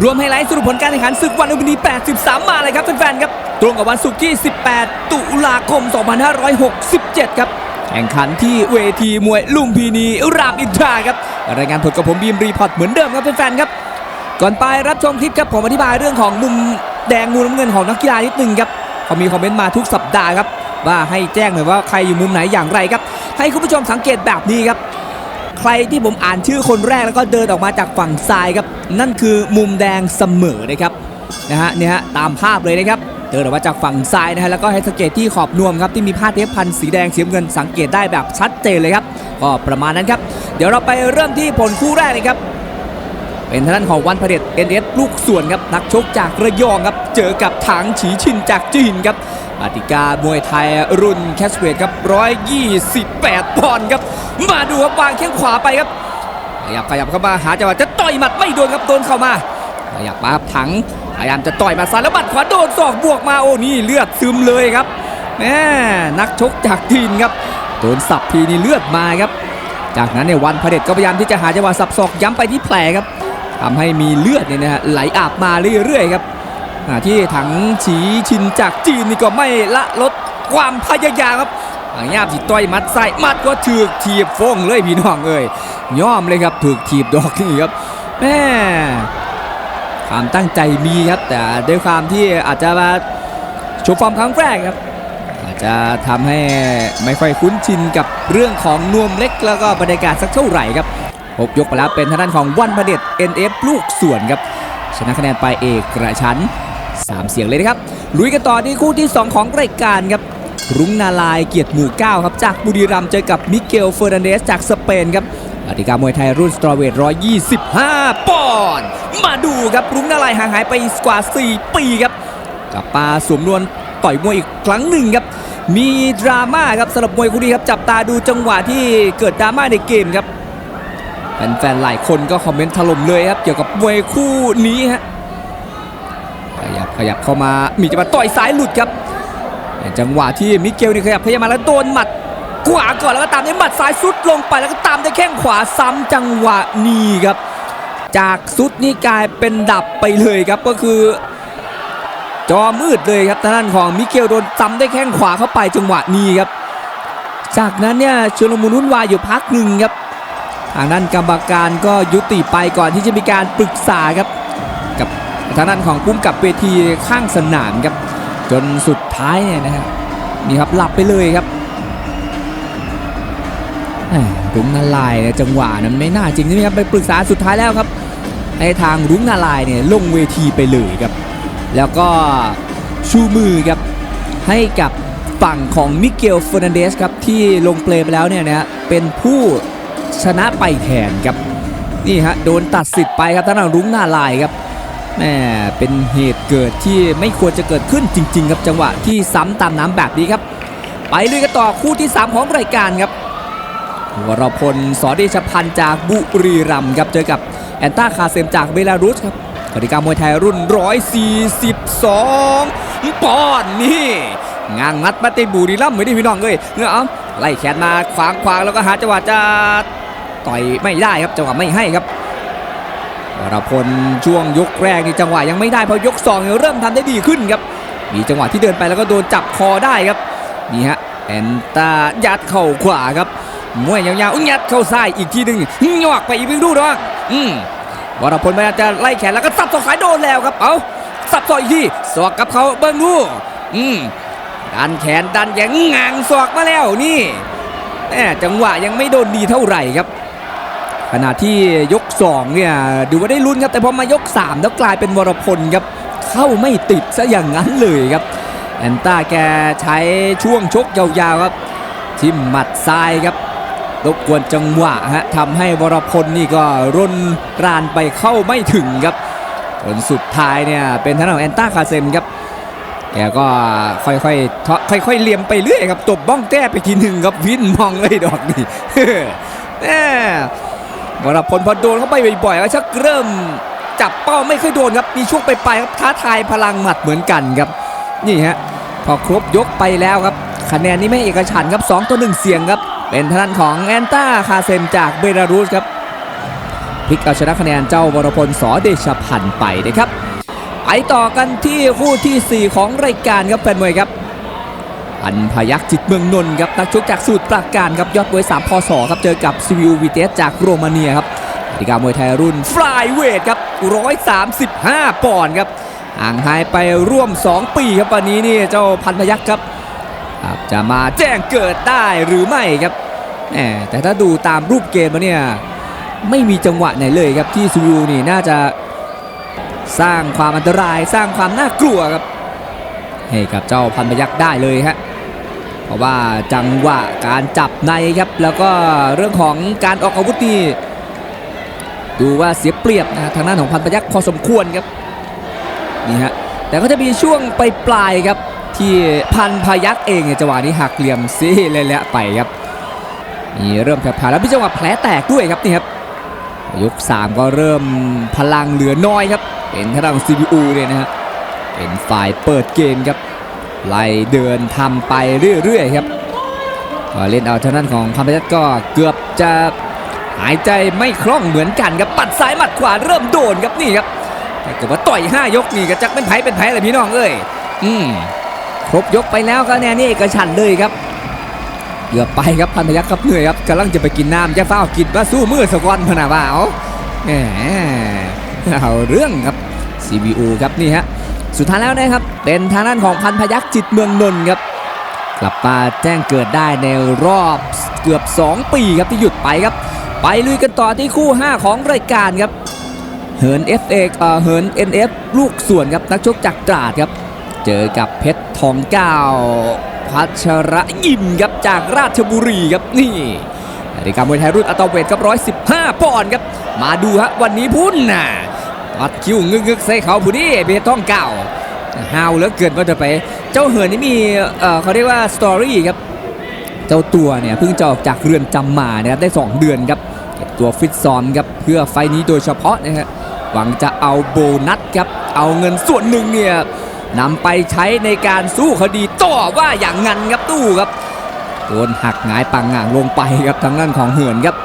รวมไฮไลท์สรุปผลการแข่งขันศึกวันลุมพินี 83 มาเลยครับแฟนๆครับ ตรงกับวันศุกร์ที่ 18 ตุลาคม 2567 ครับ แข่งขันที่เวทีมวยลุมพินีรามอินทราครับ รายงานผลกับผมบีมรีพอร์ตเหมือนเดิมครับแฟนๆครับ ก่อนไปรับชมคลิปครับผมอธิบายเรื่องของมุมแดงมุมน้ำเงินของนักกีฬานิดนึงครับเขามีคอมเมนต์มาทุกสัปดาห์ครับว่าให้แจ้งหน่อยว่าใครอยู่มุมไหนอย่างไรครับ ให้คุณผู้ชมสังเกตแบบนี้ครับ ใครที่ผมอ่านชื่อคนแรกแล้วก็เดินออกมาจากฝั่งซ้ายครับ นั่นคือมุมแดงเสมอนะครับนะฮะเนี่ยฮะตามภาพเลยนะครับเดินออกมาจากฝั่งซ้ายนะฮะแล้วก็ให้สังเกตที่ขอบนวมครับที่มีผ้าเทปพันสีแดงสีน้ำเงินสังเกตได้แบบชัดเจนเลยครับก็ประมาณนั้นครับ เดี๋ยวเราไปเริ่มที่ผลคู่แรกเลยครับเป็นทางด้านของวันพเดชเอ็นเอสลูกส่วนครับนักชกจากระยองครับเจอกับถังฉีชินจากจีนครับ ปฏิกามวยไทยรุ่นแคสเวทครับ128ปอนด์ครับ มาดูครับวางแข้งขวาไปครับ ขยับขยับเข้ามาหาจังหวะจะต่อยหมัดไม่โดนครับโดนเข้ามาขยับมาบถังพยายามจะต่อยมาซ้ายแล้วบัดขวาโดนศอกบวกมาโอ้นี่เลือดซึมเลยครับแมนักชกจากจีนครับโดนสับทีนี่เลือดมาครับ จากนั้นเนี่ยวันพเดชก็พยายามที่จะหาจังหวะสับศอกย้ำไปที่แผลครับทำให้มีเลือดเนี่ยนะฮะไหลอาบมาเรื่อยๆครับ ที่ถังฉีชินจากจีนนี่ก็ไม่ละลดความพยายามครับหางยาบสิต่อยมัดใส่มัดก็ถือกทีบฟงเลยพี่น้องเอ้ยย่อมเลยครับถือกทีบดอกนี่ครับแม่ความตั้งใจมีครับ แต่ด้วยความที่อาจจะมาโชว์ฟอร์มครั้งแรกครับ อาจจะทำให้ไม่ค่อยคุ้นชินกับเรื่องของนวมเล็กแล้วก็บรรยากาศสักเท่าไหร่ครับหกยกไปแล้วเป็นทางด้านของวันประเด็จ NF ลูกส่วนครับชนะคะแนนไปเอกกระชั้น 3 เสียงเลยนะครับ ลุยกันต่อที่คู่ที่ 2 ของรายการครับ รุ้งนาลายเกียรติหมู่ 9 ครับ จากบุรีรัมย์เจอกับมิเกลเฟอร์นันเดสจากสเปนครับปฏิกามวยไทยรุ่นสตรอเวท125 ปอนด์มาดูครับรุ้งนาลายห่างหายไปกว่า 4 ปีครับกับมาสวมนวลต่อยมวยอีกครั้งหนึ่งครับ มีดราม่าครับสำหรับมวยคู่นี้ครับจับตาดูจังหวะที่เกิดดราม่าในเกมครับแฟนๆหลายคนก็คอมเมนต์ถล่มเลยครับเกี่ยวกับมวยคู่นี้ฮะ ขยับเข้ามามีจังหวะต่อยซ้ายหลุดครับ จังหวะที่มิเกลนี่ขยับขยับมาแล้วโดนหมัดขวาก่อนแล้วก็ตามด้วยหมัดซ้ายสุดลงไปแล้วก็ตามด้วยแข้งขวาซ้ำจังหวะนี้ครับ จากสุดนี่กลายเป็นดับไปเลยครับก็คือ จอมืดเลยครับทางด้านของมิเกลโดนซ้ำด้วยแข้งขวาเข้าไปจังหวะนี้ครับ จากนั้นเนี่ยชุลมุนวุ่นวายอยู่พักหนึ่งครับทางด้านกรรมการก็ยุติไปก่อนที่จะมีการปรึกษาครับ ทางด้านของปุ้มกับเวทีข้างสนามครับ จนสุดท้ายเนี่ยนะฮะนี่ครับหลับไปเลยครับรุ้งนาลายนี่ยจังหวะนั้นไม่น่าจริงใช่ไหมครับไปปรึกษาสุดท้ายแล้วครับให้ทางรุ้งนาลายเนี่ยลงเวทีไปเลยครับ แล้วก็ชูมือครับให้กับฝั่งของมิเกลเฟอร์นันเดสครับที่ลงเปลไปแล้วเนี่ยนะเป็นผู้ชนะไปแทนครับนี่ฮะโดนตัดสิทธิ์ไปครับทางด้านรุ้งนาลายครับ แม่เป็นเหตุเกิดที่ไม่ควรจะเกิดขึ้นจริง ๆ ครับจังหวะที่ซ้ำตามน้ำแบบนี้ครับ ไปลุยกันต่อคู่ที่ 3 ของรายการครับวรพลสอเดชพันธ์จากบุรีรัมย์ครับเจอกับแอนต้าคาเซมจากเบลารุสครับกติกามวยไทยรุ่น 142ปอนด์นี่งางงัดมาเตบุรีรัมย์ไม่ได้พี่น้องเลยเงาเอาไล่แขนมาขวางขวางแล้วก็หาจังหวะจะต่อยไม่ได้ครับจังหวะไม่ให้ครับ วรพลช่วงยกแรกนี่จังหวะยังไม่ได้พราะยกสองเนี่ยเริ่มทำได้ดีขึ้นครับ มีจังหวะที่เดินไปแล้วก็โดนจับคอได้ครับนี่ฮะแอนตายัดเข่าขวาครับมวยยาวๆอุ้งยัดเข้าซ้ายอีกทีหนึ่งหยอกไปอีกวิ่งดูด้วยอืมวรพลพยายามจะไล่แขนแล้วก็สับศอกสายโดนแล้วครับเอาสับศอกอีกทีศอกกับเขาเบิ้งดูอืมดันแขนดันอย่างงางศอกมาแล้วนี่แม่จังหวะยังไม่โดนดีเท่าไหร่ครับ ขณะที่ยก2เนี่ยดูว่าได้ลุ้นครับแต่พอมายก 3 แล้วกลายเป็นวรพลครับเข้าไม่ติดซะอย่างนั้นเลยครับแอนต้าแกใช้ช่วงชกยาวๆครับทิมหมัดซ้ายครับรบกวนจังหวะฮะทำให้วรพลนี่ก็ร่นรานไปเข้าไม่ถึงครับจนสุดท้ายเนี่ยเป็นทางด้านของแอนต้าคาเซมครับแกก็ค่อยๆทาะค่อย ๆเลียมไปเรื่อยครับตบบ้องแต้ไปทีหนึ่งครับวินมองเลยดอกนี่ วรพลพอโดนเข้าไปบ่อยๆก็ชักเริ่ม จับเป้าไม่ค่อยโดนครับมีช่วงไปลายๆครับท้าทายพลังหมัดเหมือนกันครับ นี่ฮะพอครบยกไปแล้วครับ คะแนนนี้ไม่เอกฉันครับ 2ต่อ1เสียงครับ เป็นทางด้านของแอนต้าคาเซมจากเบลารุสครับพลิกเอาชนะคะแนนเจ้าวรพลสอเดชพันธ์ไปนะครับไปต่อกันที่คู่ทีสี่4 ของรายการครับแฟนมวยครับ อันพยักจิตเมืองนนท์ครับนักชกจากสูตรปราการครับยอดมวย3พศครับเจอกับซิวิววีเตสจากโรมาเนียครับกติกามวยไทยรุ่นฟลายเวทครับ135 ปอนด์ครับห่างหายไปร่วม 2 ปีครับวันนี้นี่เจ้าพันพยักครับครับจะมาแจ้งเกิดได้หรือไม่ครับแหมแต่ถ้าดูตามรูปเกมแล้วเนี่ยไม่มีจังหวะไหนเลยครับที่ซิวิวนี่น่าจะสร้างความอันตรายสร้างความน่ากลัวครับให้กับเจ้าพันพยักษ์ได้เลยฮะ เพราะว่าจังหวะการจับในครับ แล้วก็เรื่องของการออกอาวุธนี่ดูว่าเสียเปรียบนะทางด้านของพันพยักษ์พอสมควรครับนี่ฮะแต่ก็จะมีช่วงไปปลายครับ ที่พันพยักษ์เองเนี่ยจังหวะนี้หักเหลี่ยมซีเลยแหละไปครับนี่เริ่มแผ่วๆแล้วมีจังหวะแผลแตกด้วยครับนี่ครับยก 3 ก็เริ่มพลังเหลือน้อยครับเป็นทางด้านของ CPU เลยนะฮะเป็นฝ่ายเปิดเกมครับ ไล่เดินทำไปเรื่อยๆครับก็เล่นเอาทางด้านของพันพยัคฆ์ก็เกือบจะหายใจไม่คล่องเหมือนกันครับปัดซ้ายหมัดขวาเริ่มโดนครับนี่ครับแต่เกิดว่าต่อย5ยกนี่ก็จักเป็นไผเป็นไผเลยพี่น้องเอ้ยอืมครบยกไปแล้วก็แน่นี่เอกฉันเลยครับเกือบไปครับพันพยัคฆ์ครับเหนื่อยครับกำลังจะไปกินน้ำจะเฝ้ากินว่าสู้มือสะกอนพนาว่าเอาแหมเอาเรื่องครับ CBU ครับนี่ฮะ สุดท้ายแล้วนะครับ เป็นทางด้านของพันพยักษ์จิตเมืองนนท์ครับกลับมาแจ้งเกิดได้ในรอบเกือบ 2 ปีครับที่หยุดไปครับ ไปลุยกันต่อที่คู่ 5 ของรายการครับ เหิน FA เอ่อเหิน NF ลูกส่วนครับนักชกจากตราดครับ เจอกับเพชรทองเก้าพัชระยิมครับจากราชบุรีครับนี่นาฬิกามวยไทยรุ่นอัตเวทครับ 115 ปอนด์ครับ มาดูฮะวันนี้พุ่นน่ะ ตัดคิ้วงึกงึกๆใส่เขาผู้นี้เพชรท้องเก่าฮาวเหลือเกินว่าจะไป เจ้าเหินนี่มีเอ่อเขาเรียกว่าสตอรี่ครับ เจ้าตัวเนี่ยเพิ่งจะออกจากเรือนจำมานะครับได้ 2 เดือนครับเก็บตัวฟิตซ้อมครับเพื่อไฟนี้โดยเฉพาะนะครับหวังจะเอาโบนัสครับเอาเงินส่วนหนึ่งเนี่ยนำไปใช้ในการสู้คดีต่อว่าอย่างงั้นครับตู้ครับโดนหักหงายปังงางลงไปครับทางด้านของเหินครับ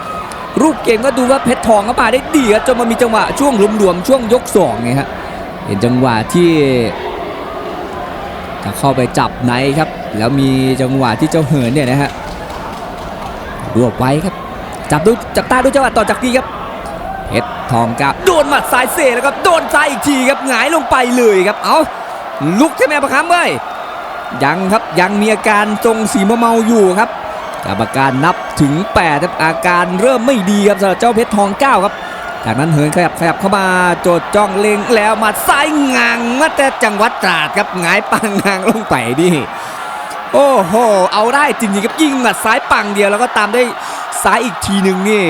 รูปเกมก็ดูว่าเพชรทองก็มาได้ดีครับจนมามีจังหวะช่วงรวมๆช่วงยกสองไงฮะเห็นจังหวะที่จะเข้าไปจับในครับ แล้วมีจังหวะที่เจ้าเหินเนี่ยนะฮะรวบไว้ครับ จับดูจับตาดูจังหวะต่อจากนี้ครับเพชรทองกับโดนหมัดซ้ายเซแล้วครับโดนซ้ายอีกทีครับหงายลงไปเลยครับเอาลุกใช่ไหมประคำเว้ยยังครับยังมีอาการทรงสีเมาอยู่ครับ กรรมการนับถึง8ครับอาการเริ่มไม่ดีครับสำหรับเจ้าเพชรทองเก้าครับจากนั้นเหินขยับขยับเข้ามาโจดจ้องเล็งแล้วมาซ้ายงางมาแต่จังหวัดตราดครับหงายปังงางลงไปดิโอ้โหเอาได้จริงๆครับยิงหมัดซ้ายปังเดียวแล้วก็ตามได้ซ้ายอีกทีหนึ่งนี่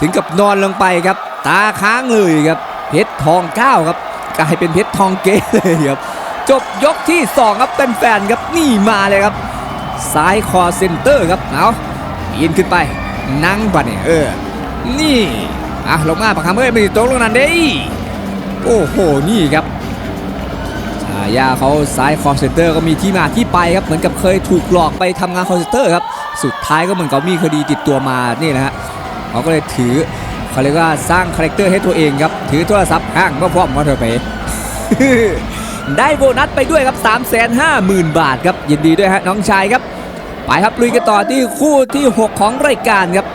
ถึงกับนอนลงไปครับ ตาค้างเลยครับเพชรทองเก้าครับกลายเป็นเพชรทองเก๊เลยครับจบยกที่สองครับเป็นแฟนๆครับนี่มาเลยครับ ซ้ายคอเซนเตอร์ครับเอาปีนขึ้นไป นั่งปะเนี่ยเออ นี่อะลงมาปะคำเอ้ยไม่ตกลงนั้นเด้โอ้โห นี่ครับฉายาเขาซ้ายคอเซนเตอร์ก็มีที่มาที่ไปครับ เหมือนกับเคยถูกหลอกไปทำงานคอเซนเตอร์ครับ สุดท้ายก็เหมือนกับมีคดีติดตัวมา นี่นะฮะเขาก็เลยถือเขาเรียกว่าสร้างคาแรคเตอร์ให้ตัวเองครับ ถือโทรศัพท์ห้างมาพร้อมมาเถอะไป ได้โบนัสไปด้วยครับ 3 5 0 0 0 0 บาทครับ ยินดีด้วยฮะน้องชายครับ ไปครับลุยกันต่อที่คู่ที่ 6 ของรายการครับ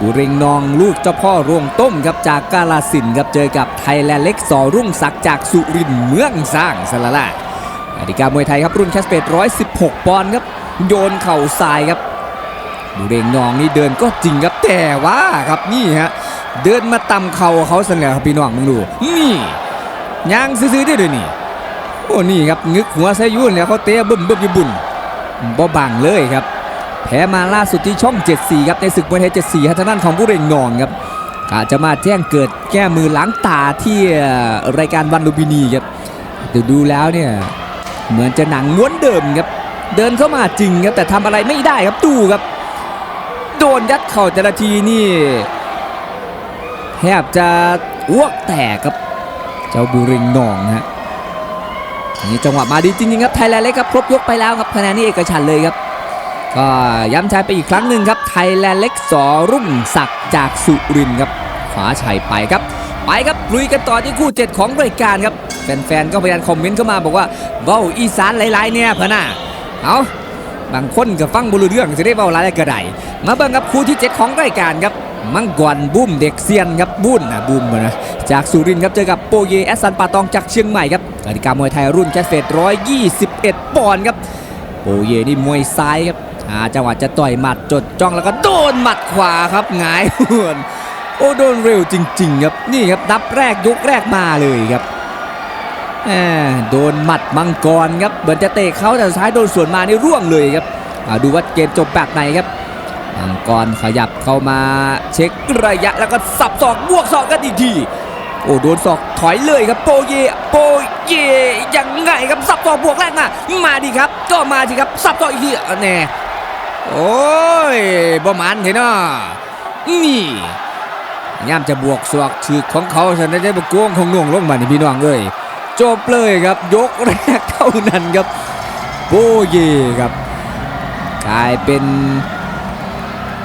บุริงนองลูกเจ้าพ่อรวงต้มครับจากกาลาสินครับเจอกับไทยแลนด์เล็กสอรุ่งศักดิ์จากสุรินเมืองสร้างสละละกติกามวยไทยครับรุ่นแคสเปต116 ปอนด์ครับโยนเข่าซ้ายครับบุริงนองนี่เดินก็จริงครับแต่ว่าครับนี่ฮะเดินมาตำเข่าเขาเสนอครับพี่น้องมึงดูนี่ยางซื้อๆได้เลยนี่ โอ้นี่ครับงึกหัวไซยุ่นแล้วเขาเตะบึ้มบึ้มญี่ปุ่นบ่บังเลยครับ แพ้มาล่าสุดที่ช่อง 74 ครับในศึกมวยไทย 74ครับทางด้านของผู้เร่งนองครับกะจะมาแจ้งเกิดแก้มือล้างตาที่รายการวันลุมพินีครับแต่ดูแล้วเนี่ยเหมือนจะหนังม้วนเดิมครับเดินเข้ามาจริงครับแต่ทำอะไรไม่ได้ครับตู้ครับ โดนยัดเข่าแต่ละทีนี่แทบจะอ้วกแตกครับ เจ้าบุริงนองฮะ นี่จังหวะมาดีจริงๆครับไทยแลนด์เล็กครับครบยกไปแล้วครับคะแนนนี่เอกฉันเลยครับก็ย้ำชัยไปอีกครั้งหนึ่งครับไทยแลนด์เล็กสอรุ่งศักดิ์จากสุรินครับขวาชัยไปครับ ไปครับลุยกันต่อที่คู่ 7 ของรายการครับแฟนๆก็พยายามคอมเมนต์เข้ามาบอกว่าเว้าอีสานหลายๆเนี่ยพะน่าเอาบางคนก็ฟังบรู้เรื่องจะได้เว้าหลายๆก็ไดมาเบิ่งกับคู่ที่ 7 ของรายการครับ มังกรบุ้มเด็กเซียนครับบุ้นนะบุ้มนะจากสุรินทร์ครับเจอกับโปเยแอสซันปาตองจากเชียงใหม่ครับกติกามวยไทยรุ่นแคสเฟต121ปอนด์ครับโปเยนี่มวยซ้ายครับหาจังหวะจะต่อยหมัดจดจ้องแล้วก็โดนหมัดขวาครับหงายหวโอ้โดนเร็วจริง ๆ ครับนี่ครับนับแรกยกแรกมาเลยครับโดนหมัดมังกรครับเหมือนจะเตะเขาแต่สุดท้ายโดนสวนมานี่ร่วงเลยครับดูว่าเกมจบแบบไหนครับ มังกรขยับเข้ามาเช็คระยะแล้วก็สับศอกบวกศอกกันอีกทีโอ้โดนศอกถอยเลยครับโปเยโปเยยังไงครับสับศอกบวกแรกมามาดีครับ ก็มาดีครับสับศอกอีกทีแน่โอ้ยบ่มันเห็นอะนี่ย่ามจะบวกศอกฉึกของเขาฉันได้บกวงของน่วงลงมาในพี่น้องเอ้ยจบเลยครับ ยกแรกเท่านั้นครับโปเยครับ กลายเป็น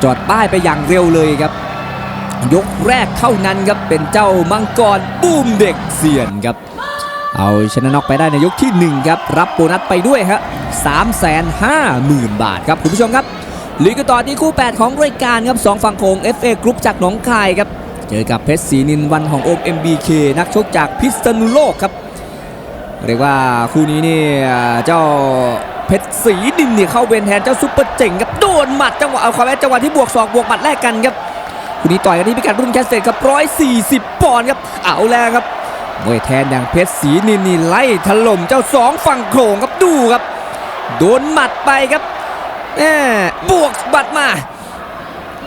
จอดป้ายไปอย่างเร็วเลยครับ ยกแรกเท่านั้นครับเป็นเจ้ามังกรบูมเด็กเสียนครับ เอาชนะน็อกไปได้ในยกที่ 1 ครับ รับโบนัสไปด้วยครับ3 5 0 0 0 0บาทครับคุณผู้ชมครับลีกกันต่อที่คู่ 8 ของรายการครับสองฝั่งโขง FA กรุ๊ปจากหนองคายครับ เจอกับเพชรศรีนินวันของโอม MBK นักชกจากพิษณุโลกครับ เรียกว่าคู่นี้นี่เจ้าเพชรศรีนินเนี่ยเข้าเวรแทนเจ้าซุปเปอร์เจ๋งครับ โดนหมัดจังหวะเอาความแม้จังหวะที่บวกศอกบวกหมัดแรกกันครับคู่นี้ต่อยกันที่พิกัดรุ่นแคสเซตครับ 140 ปอนด์ครับ เอาแล้วครับมวยแทนอย่างเพชรศรีนินนี่ไล่ถล่มเจ้าสองฝั่งโขงครับดูครับ โดนหมัดไปครับแหมบวกบัดมา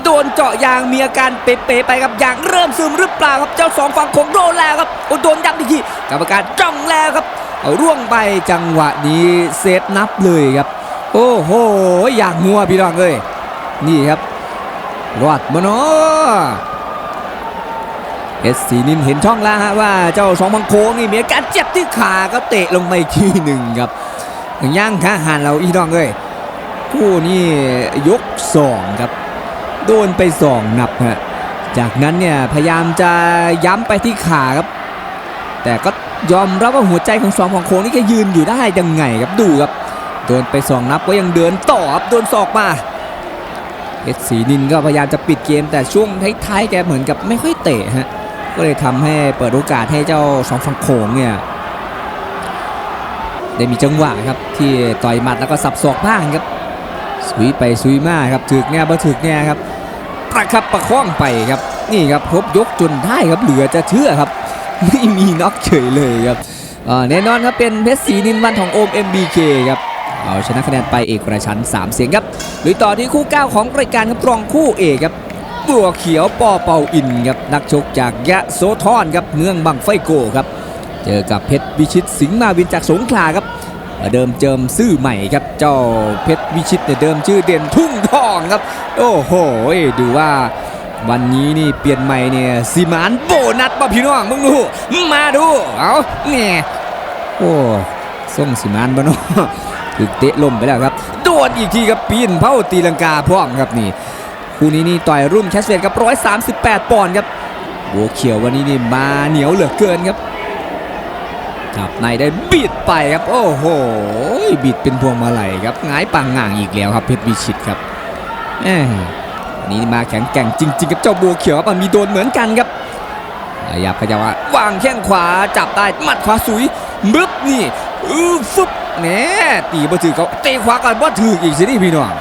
โดนเจาะยางมีอาการเป๋ๆไปครับยางเริ่มซึมหรือเปล่าครับเจ้าสองฝั่งโขงโดนแล้วครับโอ้โดนยับอีกทีกรรมการจ้องแล้วครับเอาร่วงไปจังหวะนี้เซตนับเลยครับ โอ้โหอย่างงัวพี่น้องเอ้ยนี่ครับรอดมาเนาะเอสสีนินเห็นช่องแล้วฮะว่าเจ้าสองบังโคงนี่มีอาการเจ็บที่ขาก็เตะลงไปอีกทีหนึ่งครับย่างขาหันเราอีน้องเอ้ยคู่นี้ยกสองครับ โดนไปสองนับฮะจากนั้นเนี่ยพยายามจะย้ำไปที่ขาครับ แต่ก็ยอมรับว่าหัวใจของสองของโคงนี่แกยืนอยู่ได้ยังไงครับดูครับ ดนไปสองนับก็ยังเดินต่อครับโดนศอกมาเอสสีนินก็พยายามจะปิดเกมแต่ช่วงท้ายๆแกเหมือนกับไม่ค่อยเตะฮะก็เลยทำให้เปิดโอกาสให้เจ้าสองฝั่งโขงเนี่ยได้มีจังหวะครับที่ต่อยหมัดแล้วก็สับศอกบ้างครับสุยไปสุยมาครับถึกเนี่ยบ่ถึกเนี่ยครับประคับประคองไปครับนี่ครับครบยกจนได้ครับเหลือจะเชื่อครับไม่มีน็อกเฉยเลยครับแน่นอนครับเป็นเพชรศรีนินวันของโอม MBK ครับ เอาชนะคะแนนไปเอกประชัน 3 เสียงครับลุยต่อที่คู่ 9 ของรายการครับรองคู่เอกครับบัวเขียวปอเปาอินครับนักชกจากยะโสธรครับเมืองบังไฟโกครับ เจอกับเพชรวิชิตสิงห์มาวินจากสงขลาครับเดิมเจิมซื่อใหม่ครับ เจ้าเพชรวิชิตเนี่ยเดิมชื่อเด่นทุ่งทองครับ โอ้โหดูว่าวันนี้นี่เปลี่ยนใหม่เนี่ยสีมานโบนัสป่ะพี่น้องมึงดูมาดูเอาเนี่ยโอ้ส่งสีมานบ่เนาะ ถึกเตะลมไปแล้วครับ โดนอีกทีครับปีนเผาตีลังกาพร้อมครับนี่คู่นี้นี่ต่อยรุ่นแคสเวตครับ 138 ปอนด์ครับบัวเขียววันนี้นี่มาเหนียวเหลือเกินครับจับในได้บิดไปครับ โอ้โหบิดเป็นพวงมาลัยครับงายปังง่างอีกแล้วครับเพชรวิชิตครับแหมวันนี้มาแข็งแกร่งจริงๆกับเจ้าบัวเขียวมันมีโดนเหมือนกันครับขยับขยับว่าวางแข้งขวาจับได้หมัดขวาสุยบึ๊บนี่อื้อฟึบ แหน่ตีบ่ถือเขาเตะขวาก่อนบ่ถืออีกสินี่พี่น้อง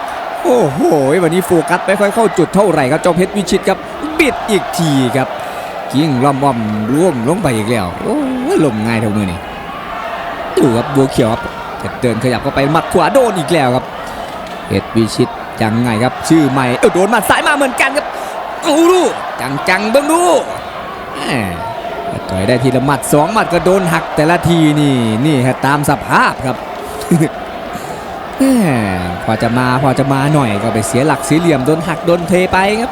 โอ้โหวันนี้โฟกัสไม่ค่อยเข้าจุดเท่าไหร่ครับเจ้าเพชรวิชิตครับบิดอีกทีครับกิ้งล่อมล่อมร่วมลงไปอีกแล้วโอ้ยลมง่ายเท่ามือนี่ดูครับบัวเขียวครับเดินขยับเข้าไปหมัดขวาโดนอีกแล้วครับเพชรวิชิตยังไงครับ ชื่อใหม่เออโดนหมัดซ้ายมาเหมือนกันครับเอาดูจังจังเบิ่งดู ต่อยได้ทีละหมัดสองหมัดก็โดนหักแต่ละทีนี่นี่ครับตามสภาพครับพอจะมาพอจะมาหน่อยก็ไปเสียหลักเสียเหลี่ยมโดนหักโดนเทไปครับ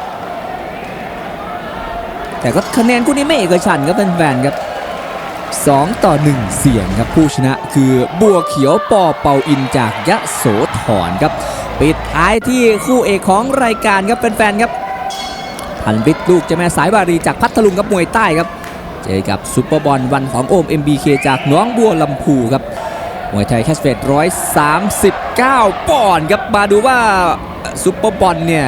แต่ก็คะแนนคู่นี้ไม่เอกฉันครับแฟนๆครับ2 ต่อ 1 เสียงครับผู้ชนะคือบัวเขียวปอเปาอินจากยะโสธรครับ ปิดท้ายที่คู่เอกของรายการครับแฟนๆครับพันฤทธิ์ลูกเจ้าแม่สายวารีจากพัทลุงกับมวยใต้ครับ เจอกับซุปเปอร์บอลวันของโอม MBK จากน้องบัวลำพูครับมวยไทยแคสเฟต139ปอนด์ครับมาดูว่าซุปเปอร์บอลเนี่ย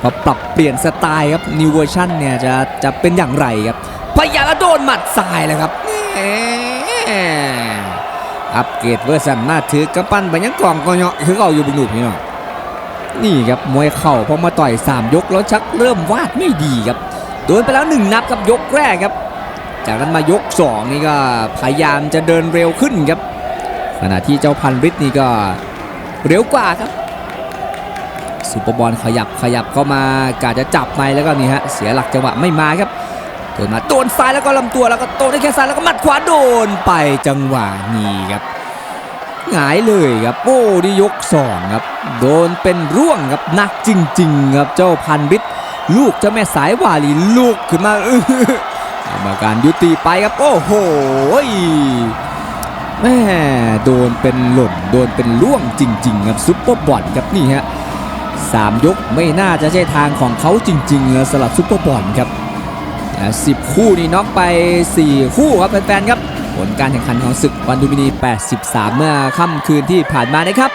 พอปรับเปลี่ยนสไตล์ครับนิวเวอร์ชันเนี่ยจะจะเป็นอย่างไรครับพยาละโดนหมัดสายเลยครับอัปเกรดเวอร์ชันมาถือกระปั้นไปยังกล่องก็เนาะคือเอาอยู่บุญหนุพี่น้องนี่ครับมวยเข่าพอมาต่อย 3 ยกแล้วชักเริ่มวาดไม่ดีครับ โดนไปแล้ว 1 นับครับยกแรกครับ จากนั้นมายก 2 นี่ก็พยายามจะเดินเร็วขึ้นครับ ขณะที่เจ้าพันฤทธิ์นี่ก็เร็วกว่าครับซุปเปอร์บอลขยับขยับเข้ามากาจะจับในแล้วก็นี่ฮะเสียหลักจังหวะไม่มาครับโดนมาโดนซ้ายแล้วก็ลำตัวแล้วก็โตได้แค่ซ้ายแล้วก็มัดขวาโดนไปจังหวะนี้ครับหงายเลยครับโอ้ดียกสองครับโดนเป็นร่วงครับหนักจริง ๆ ครับเจ้าพันฤทธิ์ ลูกเจ้าแม่สายวาลีลูกขึ้นมาอกรรมการยุติไปครับโอ้โหแม่โดนเป็นหล่นโดนเป็นล่วงจริง ๆ ครับซุปเปอร์บอลครับนี่ฮะสามยกไม่น่าจะใช่ทางของเขาจริงๆนะสำหรับซุปเปอร์บอลครับสิบคู่นี่น็อกไป 4 คู่ครับแฟนๆครับ ผลการแข่งขันของศึกวันดูมินี 83 เมื่อค่ำคืนที่ผ่านมานะครับ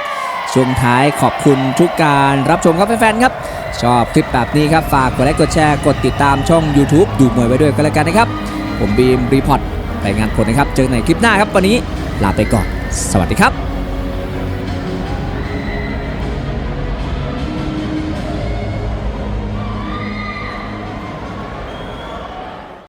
ช่วงท้ายขอบคุณทุกการรับชมครับแฟนๆครับ ชอบคลิปแบบนี้ครับ ฝากกดไลค์กดแชร์กดติดตามช่อง YouTube ดูมวยไว้ด้วยกันแล้วกันนะครับ ผมบีมรีพอร์ตรายงานผลนะครับ เจอกันในคลิปหน้าครับวันนี้ลาไปก่อน สวัสดีครับ